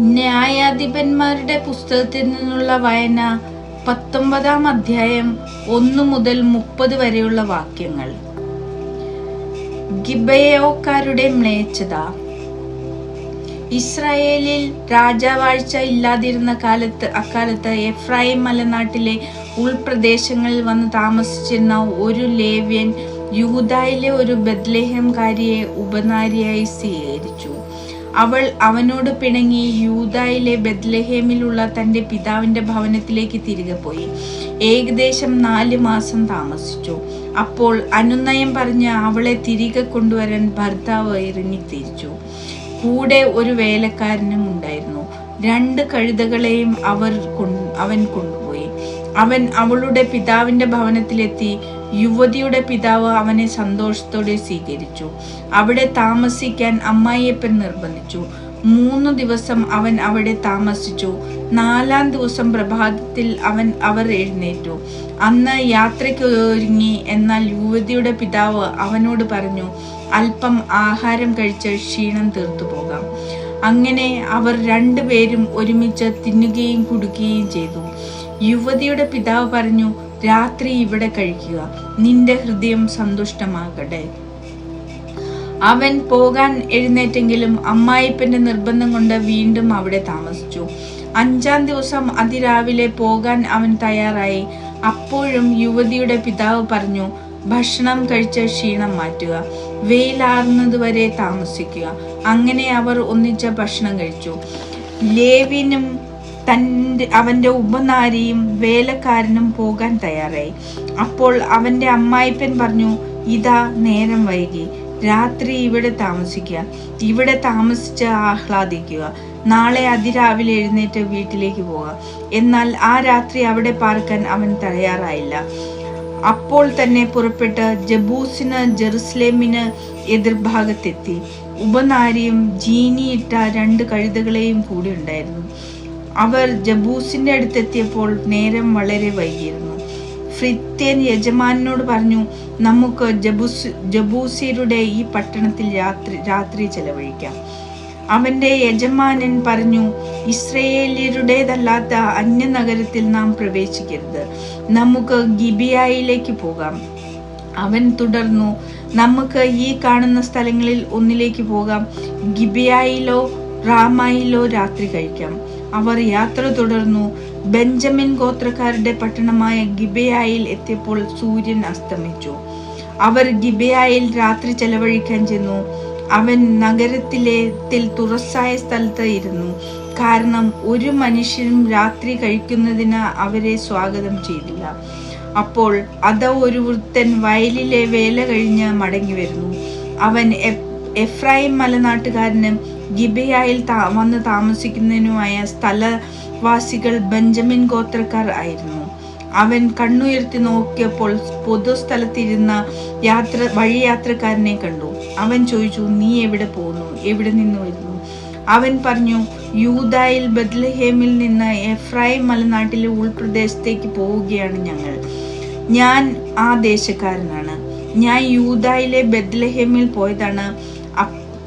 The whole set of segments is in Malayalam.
ന്യായാധിപന്മാരുടെ പുസ്തകത്തിൽ നിന്നുള്ള വായന പത്തൊമ്പതാം അധ്യായം ഒന്ന് മുതൽ മുപ്പത് വരെയുള്ള വാക്യങ്ങൾ. ഗിബയോക്കാരുടെ മ്ലേച്ഛത. ഇസ്രായേലിൽ രാജാവാഴ്ച ഇല്ലാതിരുന്ന കാലത്ത് അക്കാലത്ത് എഫ്രായിം മലനാട്ടിലെ ഉൾപ്രദേശങ്ങളിൽ വന്ന് താമസിച്ചിരുന്ന ഒരു ലേവ്യൻ യൂതായിലെ ഒരു ബദ്ലേഹംകാരിയെ ഉപനാരിയായി സ്വീകരിച്ചു. അവൾ അവനോട് പിണങ്ങി യൂതായിലെ ബദ്ലഹേമിലുള്ള തന്റെ പിതാവിന്റെ ഭവനത്തിലേക്ക് തിരികെ പോയി. ഏകദേശം നാല് മാസം താമസിച്ചു. അപ്പോൾ അനുനയം പറഞ്ഞ് അവളെ തിരികെ കൊണ്ടുവരാൻ ഭർത്താവ് ഇറങ്ങി തിരിച്ചു. കൂടെ ഒരു വേലക്കാരനും ഉണ്ടായിരുന്നു. രണ്ട് കഴുതകളെയും അവർ അവൻ കൊണ്ടുപോയി. അവൻ അവളുടെ പിതാവിന്റെ ഭവനത്തിലെത്തി യുവതിയുടെ പിതാവ് അവനെ സന്തോഷത്തോടെ സ്വീകരിച്ചു. അവിടെ താമസിക്കാൻ അമ്മായിയപ്പൻ നിർബന്ധിച്ചു. മൂന്ന് ദിവസം അവൻ അവിടെ താമസിച്ചു. നാലാം ദിവസം പ്രഭാതത്തിൽ അവൻ അവർ എഴുന്നേറ്റു. അന്ന് യാത്രയ്ക്ക് ഒരുങ്ങി എന്നാൽ യുവതിയുടെ പിതാവ് അവനോട് പറഞ്ഞു അല്പം ആഹാരം കഴിച്ച് ക്ഷീണം തീർത്തു പോകാം. അങ്ങനെ അവർ രണ്ടുപേരും ഒരുമിച്ച് തിന്നുകയും കുടുക്കുകയും ചെയ്തു. യുവതിയുടെ പിതാവ് പറഞ്ഞു രാത്രി ഇവിടെ കഴിക്കുക. നിന്റെ ഹൃദയം സന്തുഷ്ടമാകട്ടെ. അവൻ പോകാൻ എഴുന്നേറ്റെങ്കിലും അമ്മായിപ്പന്റെ നിർബന്ധം കൊണ്ട് വീണ്ടും അവിടെ താമസിച്ചു. അഞ്ചാം ദിവസം അതിരാവിലെ പോകാൻ അവൻ തയ്യാറായി. അപ്പോഴും യുവതിയുടെ പിതാവ് പറഞ്ഞു ഭക്ഷണം കഴിച്ച ക്ഷീണം മാറ്റുക. വെയിലാറുന്നതുവരെ താമസിക്കുക. അങ്ങനെ അവർ ഒന്നിച്ച ഭക്ഷണം കഴിച്ചു. ലേവിനും തന്റെ അവന്റെ ഉപനാരിയും വേലക്കാരനും പോകാൻ തയ്യാറായി. അപ്പോൾ അവന്റെ അമ്മായിപ്പൻ പറഞ്ഞു ഇതാ നേരം വൈകി. രാത്രി ഇവിടെ താമസിക്കുക. ഇവിടെ താമസിച്ച് ആഹ്ലാദിക്കുക. നാളെ അതിരാവിലെ എഴുന്നേറ്റ് വീട്ടിലേക്ക് പോവുക. എന്നാൽ ആ രാത്രി അവിടെ പാർക്കാൻ അവൻ തയ്യാറായില്ല. അപ്പോൾ തന്നെ പുറപ്പെട്ട് ജബൂസിന് ജെറുസലേമിന് എതിർഭാഗത്തെത്തി. ഉപനാരിയും ജീനിയിട്ട രണ്ട് കഴുതകളെയും കൂടി ഉണ്ടായിരുന്നു. അവർ ജബൂസിന്റെ അടുത്തെത്തിയപ്പോൾ നേരം വളരെ വൈകിയിരുന്നു. ഫ്രിത്യൻ യജമാനോട് പറഞ്ഞു നമുക്ക് ജബൂസ് ജബൂസിയരുടെ ഈ പട്ടണത്തിൽ രാത്രി രാത്രി ചെലവഴിക്കാം. അവന്റെ യജമാനൻ പറഞ്ഞു ഇസ്രയേലിയരുടേതല്ലാത്ത അന്യനഗരത്തിൽ നാം പ്രവേശിക്കരുത്. നമുക്ക് ഗിബിയായിലേക്ക് പോകാം. അവൻ തുടർന്നു നമുക്ക് ഈ കാണുന്ന സ്ഥലങ്ങളിൽ ഒന്നിലേക്ക് പോകാം. ഗിബിയായിലോ റാമായിലോ രാത്രി കഴിക്കാം. അവർ യാത്ര തുടർന്നു. ബെഞ്ചമിൻ ഗോത്രക്കാരുടെ പട്ടണമായ ഗിബയായിൽ എത്തിയപ്പോൾ സൂര്യൻ അസ്തമിച്ചു. അവർ ഗിബയായിൽ രാത്രി ചെലവഴിക്കാൻ ചെന്നു. അവൻ നഗരത്തിലെ തുറസായ സ്ഥലത്ത് ഇരുന്നു. കാരണം ഒരു മനുഷ്യനും രാത്രി കഴിക്കുന്നതിന് അവരെ സ്വാഗതം ചെയ്തില്ല. അപ്പോൾ അത ഒരു വൃത്തൻ വയലിലെ വേല കഴിഞ്ഞ് മടങ്ങി വരുന്നു. അവൻ എഫ്രൈം മലനാട്ടുകാരനും ഗിബയായിൽ താ- വന്ന് താമസിക്കുന്നതിനുമായ സ്ഥലവാസികൾ ബെഞ്ചമിൻ ഗോത്രക്കാർ ആയിരുന്നു. അവൻ കണ്ണുയർത്തി നോക്കിയപ്പോൾ പൊതുസ്ഥലത്തിരുന്ന യാത്ര വഴിയാത്രക്കാരനെ കണ്ടു. അവൻ ചോദിച്ചു നീ എവിടെ പോകുന്നു? എവിടെ നിന്ന് വരുന്നു അവൻ പറഞ്ഞു യൂതായിൽ ബദ്ലഹേമിൽ നിന്ന് എഫ്രൈം മലനാട്ടിലെ ഉൾപ്രദേശത്തേക്ക് പോവുകയാണ് ഞങ്ങൾ. ഞാൻ ആ ദേശക്കാരനാണ്. ഞാൻ യൂതായിലെ ബദ്ലഹേമിൽ പോയതാണ്.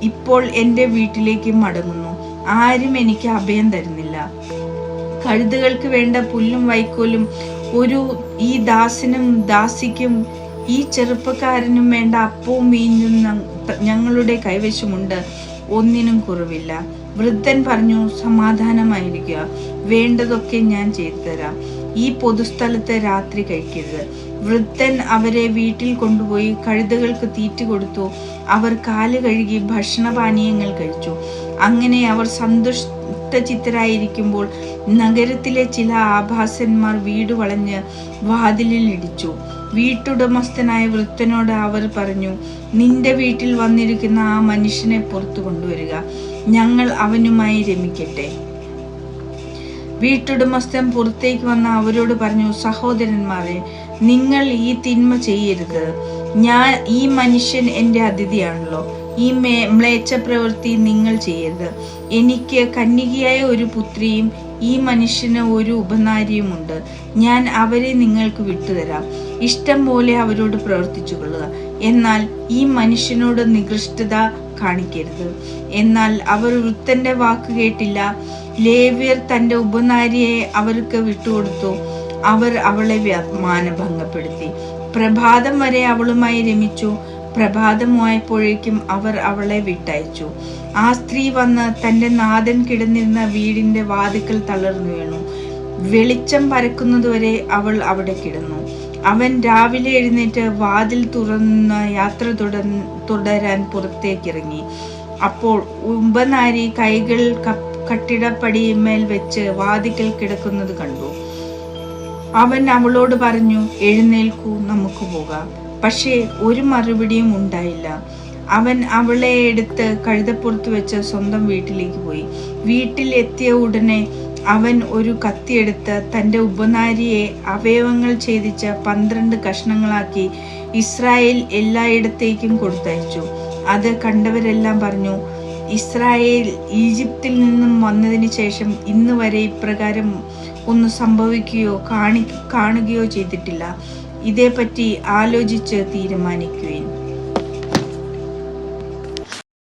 ഇപ്പോൾ എന്റെ വീട്ടിലേക്ക് മടങ്ങുന്നു. ആരും എനിക്ക് അഭയം തരുന്നില്ല. കഴുതുകൾക്ക് വേണ്ട പുല്ലും വൈക്കോലും ഒരു ഈ ദാസിനും ദാസിക്കും ഈ ചെറുപ്പക്കാരനും വേണ്ട അപ്പവും മീനും ഞങ്ങളുടെ കൈവശമുണ്ട്. ഒന്നിനും കുറവില്ല. വൃദ്ധൻ പറഞ്ഞു സമാധാനമായിരിക്കുക. വേണ്ടതൊക്കെ ഞാൻ ചെയ്തു തരാം ഈ പൊതുസ്ഥലത്ത് രാത്രി കഴിക്കരുത്. വൃദ്ധൻ അവരെ വീട്ടിൽ കൊണ്ടുപോയി കഴുതകൾക്ക് തീറ്റ കൊടുത്തു. അവർ കാൽ കഴുകി ഭക്ഷണപാനീയങ്ങൾ കഴിച്ചു. അങ്ങനെ അവർ സന്തുഷ്ടചിത്തരായിരിക്കുമ്പോൾ നഗരത്തിലെ ചില ആഭാസന്മാർ വീട് വളഞ്ഞ് വാതിലിൽ ഇടിച്ചു. വീട്ടുടമസ്ഥനായ വൃത്തനോട് അവർ പറഞ്ഞു നിന്റെ വീട്ടിൽ വന്നിരിക്കുന്ന ആ മനുഷ്യനെ പുറത്തു കൊണ്ടുവരിക. ഞങ്ങൾ അവനുമായി രമിക്കട്ടെ. വീട്ടുടമസ്ഥൻ പുറത്തേക്ക് വന്ന അവരോട് പറഞ്ഞു സഹോദരന്മാരെ നിങ്ങൾ ഈ തിന്മ ചെയ്യരുത്. ഞാൻ ഈ മനുഷ്യൻ എന്റെ അതിഥിയാണല്ലോ. ഈ മേ പ്രവൃത്തി നിങ്ങൾ ചെയ്യരുത്. എനിക്ക് കന്യകയായ ഒരു പുത്രിയും ഈ മനുഷ്യന് ഒരു ഉപനാരിയുമുണ്ട്. ഞാൻ അവരെ നിങ്ങൾക്ക് വിട്ടുതരാം. ഇഷ്ടം പോലെ അവരോട് പ്രവർത്തിച്ചു കൊള്ളുക എന്നാൽ ഈ മനുഷ്യനോട് നികൃഷ്ടത കാണിക്കരുത്. എന്നാൽ അവർ വൃത്തന്റെ വാക്ക് കേട്ടില്ല. ലേവ്യർ തന്റെ ഉപനാരിയെ അവർക്ക് വിട്ടുകൊടുത്തു. അവർ അവളെ മാനഭംഗപ്പെടുത്തി പ്രഭാതം വരെ അവളുമായി രമിച്ചു. പ്രഭാതമായപ്പോഴേക്കും അവർ അവളെ വിട്ടയച്ചു. ആ സ്ത്രീ വന്ന് തന്റെ നാഥൻ കിടന്നിരുന്ന വീടിന്റെ വാതിക്കൽ തളർന്നു വീണു. വെളിച്ചം പരക്കുന്നതുവരെ അവൾ അവിടെ കിടന്നു. അവൻ രാവിലെ എഴുന്നേറ്റ് വാതിൽ തുറന്ന് യാത്ര തുടരാൻ പുറത്തേക്കിറങ്ങി. അപ്പോൾ ഉമ്പനാരി കൈകൾ കട്ടിടപ്പടിയിന്മേൽ വെച്ച് വാതിക്കൽ കിടക്കുന്നത് കണ്ടു. അവൻ അവളോട് പറഞ്ഞു എഴുന്നേൽക്കൂ നമുക്ക് പോകാം. പക്ഷേ ഒരു മറുപടിയും ഉണ്ടായില്ല. അവൻ അവളെ എടുത്ത് കഴുതപ്പുറത്ത് വെച്ച് സ്വന്തം വീട്ടിലേക്ക് പോയി. വീട്ടിൽ എത്തിയ ഉടനെ അവൻ ഒരു കത്തിയെടുത്ത് തന്റെ ഉപനാരിയെ അവയവങ്ങൾ ഛേദിച്ച് പന്ത്രണ്ട് കഷ്ണങ്ങളാക്കി ഇസ്രായേൽ എല്ലായിടത്തേക്കും കൊടുത്തയച്ചു. അത് കണ്ടവരെല്ലാം പറഞ്ഞു ഇസ്രായേൽ ഈജിപ്തിൽ നിന്നും വന്നതിന് ശേഷം ഇന്ന് വരെ ഇപ്രകാരം ഒന്ന് സംഭവിക്കുകയോ കാണി കാണുകയോ ചെയ്തിട്ടില്ല. ഇതേപ്പറ്റി ആലോചിച്ച് തീരുമാനിക്കുവേൻ.